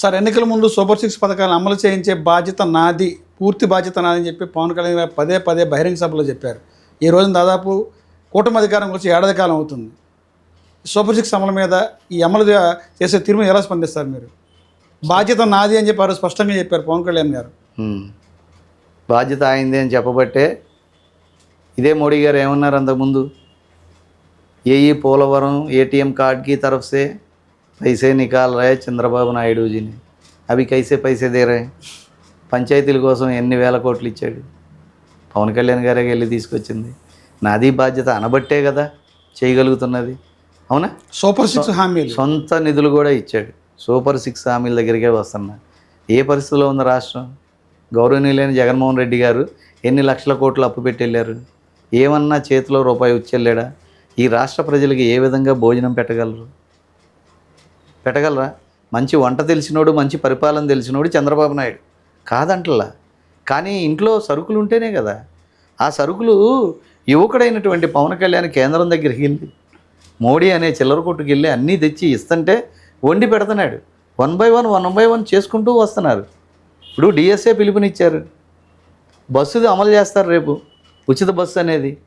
Sir ఎన్నికల ముందు super six పథకాలను అమలు చేయించే బాధ్యత నాది పూర్తి బాధ్యత నాదని చెప్పి పవన్ కళ్యాణ్ గారు పదే పదే బహిరంగ సభలో చెప్పారు. ఈ రోజున దాదాపు కూటమి అధికారం వచ్చి ఏడాది కాలం అవుతుంది. సూపర్ సిక్స్ అమలు మీద ఈ అమలు చేసే తీర్మ ఎలా స్పందిస్తారు మీరు? బాధ్యత నాది అని చెప్పి స్పష్టంగా చెప్పారు పవన్ కళ్యాణ్ గారు. బాధ్యత అయింది అని చెప్పబట్టే ఇదే మోడీ గారు ఏమన్నారు అంతకుముందు? ఏఈ పోలవరం ఏటీఎం కార్డ్కి తరఫ్సే పైసే निकाल రే చంద్రబాబు నాయుడుజీని అవి కైసే పైసే దేరే పంచాయతీల కోసం ఎన్ని వేల కోట్లు ఇచ్చాడు పవన్ కళ్యాణ్ గారే వెళ్ళి తీసుకొచ్చింది నాది బాధ్యత అనబట్టే కదా చేయగలుగుతున్నది అవునా సూపర్ సిక్స్ హామీలు. సొంత నిధులు కూడా ఇచ్చాడు। సూపర్ సిక్స్ హామీల దగ్గరికే వస్తున్నా। ఏ పరిస్థితిలో ఉంది రాష్ట్రం? గౌరవనీయులైన జగన్మోహన్ రెడ్డి గారు ఎన్ని లక్షల కోట్లు అప్పు పెట్టి వెళ్ళారు ఏమన్నా చేతిలో రూపాయి వచ్చేళ్ళాడా? ఈ రాష్ట్ర ప్రజలకి ఏ విధంగా భోజనం పెట్టగలరు? పెట్టగలరా? మంచి వంట తెలిసినోడు మంచి పరిపాలన తెలిసినోడు చంద్రబాబు నాయుడు. కాదంటలా. కానీ ఇంట్లో సరుకులు ఉంటేనే కదా. ఆ సరుకులు యువకుడైనటువంటి పవన్ కళ్యాణ్ కేంద్రం దగ్గరికి వెళ్ళి మోడీ అనే చిల్లర కొట్టుకు వెళ్ళి అన్నీ తెచ్చి ఇస్తుంటే వండి పెడుతున్నాడు. One by one one by one చేసుకుంటూ వస్తున్నారు. ఇప్పుడు డిఎస్ఏ పిలుపునిచ్చారు. బస్సుది అమలు చేస్తారు రేపు. ఉచిత బస్సు అనేది.